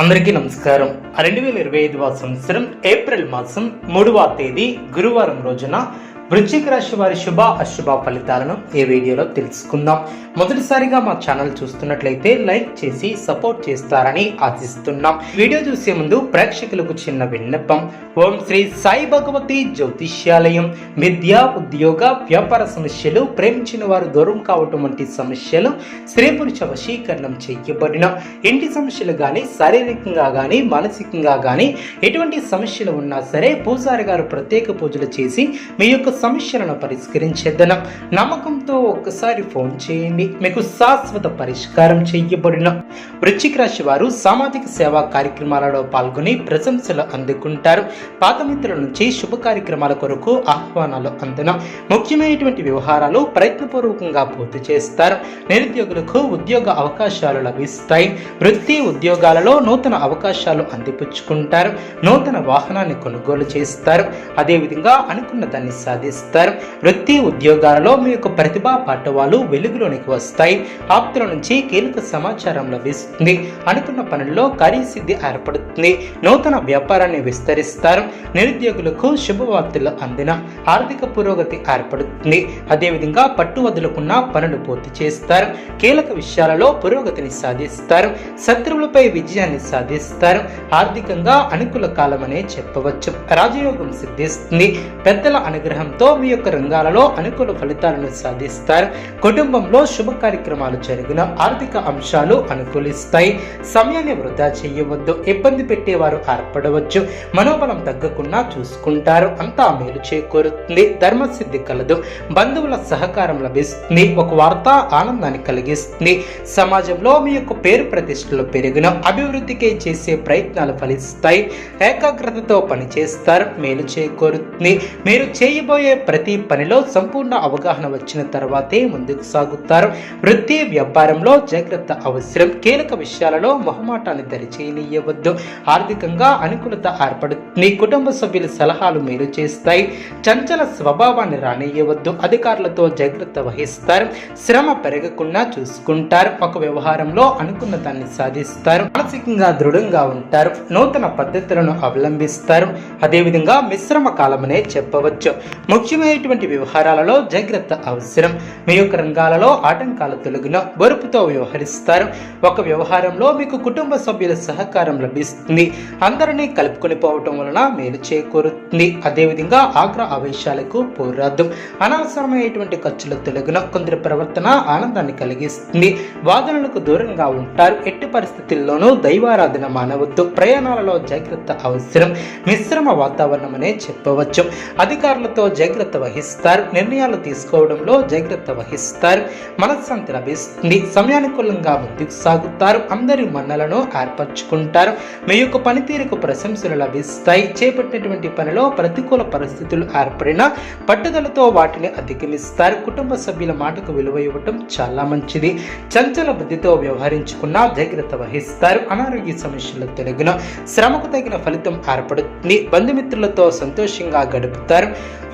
అందరికీ నమస్కారం. రెండు వేల ఇరవై ఐదవ సంవత్సరం ఏప్రిల్ మాసం మూడవ తేదీ గురువారం రోజున వృశ్చిక రాశి వారి శుభ అశుభ ఫలితాలను ఈ వీడియోలో తెలుసుకుందాం. మొదటిసారిగా మా ఛానల్ చూస్తున్నట్లయితే లైక్ చేసి సపోర్ట్ చేస్తారని ఆశిస్తున్నాం. వీడియో చూసే ముందు ప్రేక్షకులకు చిన్న విన్నపం. ఓం శ్రీ సాయి భగవతి జ్యోతిష్యాలయం. విద్య ఉద్యోగ వ్యాపార సమస్యలు ప్రేమించిన వారు దూరం కావటం వంటి సమస్యలు స్త్రీ పురుష వశీకరణం చేయబడిన ఇంటి సమస్యలు కానీ శారీరకంగా కానీ మానసికంగా కానీ ఎటువంటి సమస్యలు ఉన్నా సరే పూజారి గారు ప్రత్యేక పూజలు చేసి మీ యొక్క సమస్యలను పరిష్కరించేద్దన నమ్మకంతో ఒక్కసారి ఫోన్ చేయండి. మీకు శాశ్వత పరిష్కారం చేయబడిన. వృశ్చిక రాశి వారు సామాజిక సేవా కార్యక్రమాలలో పాల్గొని ప్రశంసలు అందుకుంటారు. పాతమిత్రుల నుంచి శుభ కార్యక్రమాల కొరకు ఆహ్వానాలు అందున. ముఖ్యమైనటువంటి వ్యవహారాలు ప్రయత్నపూర్వకంగా పూర్తి చేస్తారు. నిరుద్యోగులకు ఉద్యోగ అవకాశాలు లభిస్తాయి. వృత్తి ఉద్యోగాలలో నూతన అవకాశాలు అందిపుచ్చుకుంటారు. నూతన వాహనాన్ని కొనుగోలు చేస్తారు. అదేవిధంగా అనుకున్న దాన్ని సాధిస్తారు. వృత్తి ఉద్యోగాలలో మీ యొక్క ప్రతిభా పాఠవాలు వెలుగులోనికి వస్తాయి. ఆప్తుల నుంచి కీలక సమాచారం లభిస్తుంది. అనుకున్న పనుల్లో కార్యసిద్ధి ఏర్పడుతుంది. నూతన వ్యాపారాన్ని విస్తరిస్తారు. నిరుద్యోగులకు శుభవార్తలు అందిన ఆర్థిక పురోగతి ఏర్పడుతుంది. అదేవిధంగా పట్టు వదులుకున్న పనులు పూర్తి చేస్తారు. కీలక విషయాలలో పురోగతిని సాధిస్తారు. శత్రువులపై విజయాన్ని సాధిస్తారు. ఆర్థికంగా అనుకూల కాలమనే చెప్పవచ్చు. రాజయోగం సిద్ధిస్తుంది. పెద్దల అనుగ్రహం అనుగ్రహంతో మీ యొక్క రంగాలలో అనుకూల ఫలితాలను సాధిస్తారు. కుటుంబంలో శుభ కార్యక్రమాలు జరిగిన ఆర్థిక అంశాలు అనుకూలిస్తాయి. సమయాన్ని వృధా చేయవద్దు. ఇబ్బంది పెట్టేవారు ఏర్పడవచ్చు. మనోబలం తగ్గకుండా చూసుకుంటారు. అంతా మేలు చేకూరుతుంది. ధర్మసిద్ధి కలదు. బంధువుల సహకారం లభిస్తుంది. ఒక వార్త ఆనందాన్ని కలిగిస్తుంది. సమాజంలో మీ యొక్క పేరు ప్రతిష్టలు పెరిగిన అభివృద్ధికి చేసే ప్రయత్నాలు ఫలిస్తాయి. ఏకాగ్రతతో పనిచేస్తారు. మేలు చేకూరుతుంది. మీరు చేయబోయే ప్రతి పనిలో సంపూర్ణ అవగాహన వచ్చిన తర్వాతే ముందుకు సాగుతారు. వృత్తి వ్యాపారంలో జాగ్రత్త అవసరం. కీలక విషయాలలో మొహమాటాన్ని దరిచేయనీయవద్దు ఆర్థికంగా అనుకూలత ఏర్పడుతుంది. కుటుంబ సభ్యుల సలహాలు మేలు చేస్తాయి. చంచల స్వభావాన్ని రానియవద్దు అధికారులతో జాగ్రత్త వహిస్తారు. శ్రమ పెరగకుండా చూసుకుంటారు. ఒక వ్యవహారంలో అనుకున్న దాన్ని సాధిస్తారు. మానసికంగా దృఢంగా ఉంటారు. నూతన పద్ధతులను అవలంబిస్తారు. అదేవిధంగా మిశ్రమ కాలమనే చెప్పవచ్చు. ముఖ్యమైనటువంటి వ్యవహారాలలో జాగ్రత్త అవసరం. మీ యొక్క రంగాలలో ఆటంకాలు తొలగిన బరుపుతో వ్యవహరిస్తారు. ఒక వ్యవహారంలో మీకు కుటుంబ సభ్యుల సహకారం లభిస్తుంది. అందరినీ కలుపుకొని పోవటం వలన మేలు చేకూరుతుంది. అదేవిధంగా ఆగ్ర ఆవేశాలకు పోరాదు. అనవసరమైనటువంటి ఖర్చుల తొలగిన కొందరి ప్రవర్తన ఆనందాన్ని కలిగిస్తుంది. వాదనలకు దూరంగా ఉంటారు. ఎట్టి పరిస్థితుల్లోనూ దైవారాధన మానవద్దు. ప్రయాణాలలో జాగ్రత్త అవసరం. మిశ్రమ వాతావరణం అనే చెప్పవచ్చు. అధికారులతో జాగ్రత్త వహిస్తారు. నిర్ణయాలు తీసుకోవడంలో జాగ్రత్త వహిస్తారు. మనశ్శాంతి లభిస్తుంది. సమయానుకూలంగా ముందుకు సాగుతారు. అందరి మన్నలను ఏర్పరచుకుంటారు. మీ యొక్క పనితీరుకు ప్రశంసలు లభిస్తాయి చేపట్టినటువంటి పనిలో ప్రతికూల పరిస్థితులు ఏర్పడినా పట్టుదలతో వాటిని అధిగమిస్తారు. కుటుంబ సభ్యుల మాటకు విలువ ఇవ్వటం చాలా మంచిది. చంచల బుద్ధితో వ్యవహరించుకున్న జాగ్రత్త వహిస్తారు. అనారోగ్య సమస్యలు తొలగిన శ్రమకు తగిన ఫలితం ఏర్పడుతుంది. బంధుమిత్రులతో సంతోషంగా గడుపుతారు.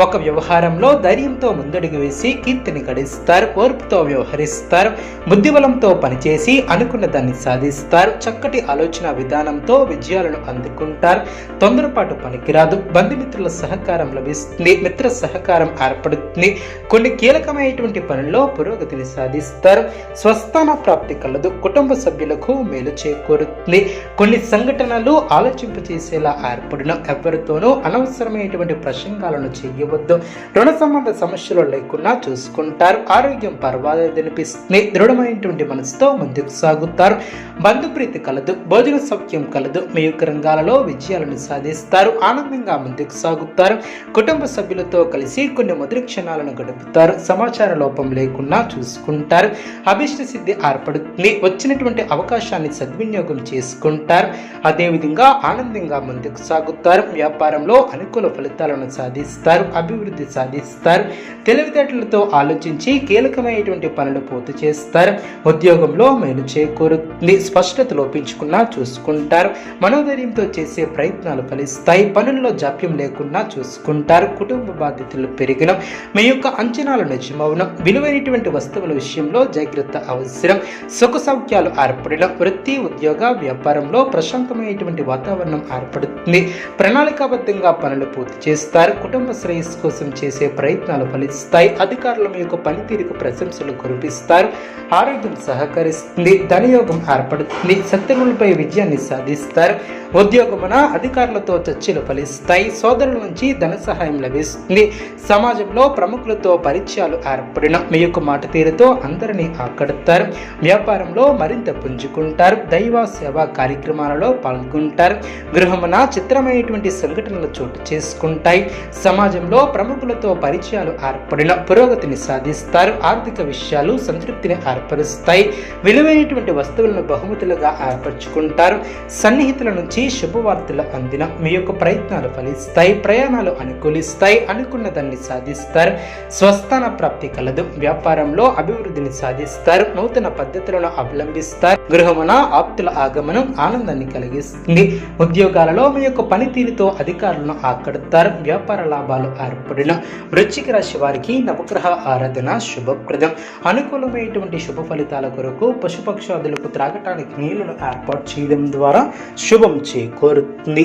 ఒక వ్యవహారంలో ధైర్యంతో ముందడుగు వేసి కీర్తిని గడిస్తారు. ఓర్పుతో వ్యవహరిస్తారు. బుద్ధిబలంతో పనిచేసి అనుకున్న దాన్ని సాధిస్తారు. చక్కటి ఆలోచన విధానంతో విజయాలను అందుకుంటారు. తొందర తొందరపాటు పనికిరాదు. బంధుమిత్రుల సహకారం లభిస్తుంది. మిత్ర సహకారం ఏర్పడుతుంది. కొన్ని కీలకమైనటువంటి పనుల్లో పురోగతిని సాధిస్తారు. స్వస్థాన ప్రాప్తి కలదు. కుటుంబ సభ్యులకు మేలు చేకూరుతుంది. కొన్ని సంఘటనలు ఆలోచింప చేసేలా ఏర్పడిన. ఎవరితోనూ అనవసరమైనటువంటి ప్రసంగాలను చేయవద్దు. రుణ సంబంధ సమస్యలు లేకుండా చూసుకుంటారు. ఆరోగ్యం పర్వాలేదు అనిపిస్తుంది. దృఢమైనటువంటి మనసుతో ముందుకు సాగుతారు. బంధుప్రీతి కలదు. భోజన సౌఖ్యం కలదు. మీ యొక్క రంగాలలో విజయాలను సాధిస్తారు ఆనందంగా ముందుకు సాగుతారు. కుటుంబ సభ్యులతో కలిసి కొన్ని మధుర క్షణాలను గడుపుతారు. సమాచార లోపం లేకుండా చూసుకుంటారు. అభిష్ట సిద్ధి ఏర్పడుతుంది. వచ్చినటువంటి అవకాశాన్ని సద్వినియోగం చేసుకుంటారు. అదేవిధంగా ఆనందంగా ముందుకు సాగుతారు. వ్యాపారంలో అనుకూల ఫలితాలను సాధిస్తారు. అభివృద్ధి సాధిస్తారు. తెలివితేటలతో ఆలోచించి కీలకమైనటువంటి పనులు పూర్తి చేస్తారు. ఉద్యోగంలో మేలు చేకూరుతుంది. స్పష్టత లోపించుకున్నా చూసుకుంటారు. మనోధైర్యంతో చేసే ప్రయత్నాలు ఫలి ఫలిస్తాయి పనుల్లో జాప్యం లేకుండా చూసుకుంటారు. కుటుంబ బాధ్యతలు పెరిగిన. మీ యొక్క అంచనాలు నిజమవును. విలువైనటువంటి వస్తువుల విషయంలో జాగ్రత్త అవసరం. సుఖ సౌఖ్యాలు ఏర్పడిన వృత్తి ఉద్యోగ వ్యాపారంలో ప్రశాంతమైనటువంటి వాతావరణం ఏర్పడుతుంది. ప్రణాళికాబద్ధంగా పనులు పూర్తి చేస్తారు. కుటుంబ శ్రేయస్సు కోసం చేసే ప్రయత్నాలు ఫలిస్తాయి. అధికారుల మీ యొక్క పనితీరుకు ప్రశంసలు కురిపిస్తారు. ఆరోగ్యం సహకరిస్తుంది. ధనయోగం ఏర్పడుతుంది. శత్రువులపై విజయాన్ని సాధిస్తారు. ఉద్యోగమున అధికారులతో చర్చలు ఫలిస్తాయి. సోదరుల నుంచి ధన సహాయం లభిస్తుంది. సమాజంలో ప్రముఖులతో పరిచయాలు ఏర్పడిన మీ యొక్క మాట తీరుతో అందరినీ ఆకడతారు. వ్యాపారంలో మరింత పుంజుకుంటారు. దైవ సేవా కార్యక్రమాలలో పాల్గొంటారు. గృహమున చిత్రమైనటువంటి సంఘటనలు చోటు చేసుకుంటాయి. సమాజంలో ప్రముఖులతో పరిచయాలు ఏర్పడిన పురోగతిని సాధిస్తారు. ఆర్థిక విషయాలు సంతృప్తిని ఏర్పరుస్తాయి. విలువైనటువంటి వస్తువులను బహుమతులుగా ఏర్పరచుకుంటారు. సన్నిహితుల నుంచి శుభవార్తలు అందిన మీ యొక్క ప్రయత్నాలు ఫలిస్తాయి ప్రయాణాలు అనుకూలిస్తాయి అనుకున్న దాన్ని సాధిస్తారు స్వస్థాన ప్రాప్తి కలదు. వ్యాపారంలో అభివృద్ధిని సాధిస్తారు నూతన పద్ధతులను అవలంబిస్తారు. గృహమున ఆప్తుల ఆగమనం ఆనందాన్ని కలిగిస్తుంది. ఉద్యోగాలలో మీ యొక్క పనితీరుతో అధికారులను ఆకడతారు. వ్యాపార లాభాలు ఏర్పడిన వృశ్చిక రాశి వారికి నవగ్రహ ఆరాధన శుభప్రదం. అనుకూలమైనటువంటి శుభ ఫలితాల కొరకు పశుపక్షాదులకు త్రాగటానికి నీళ్ళను ఏర్పాటు చేయడం ద్వారా శుభం చేకూరుతుంది.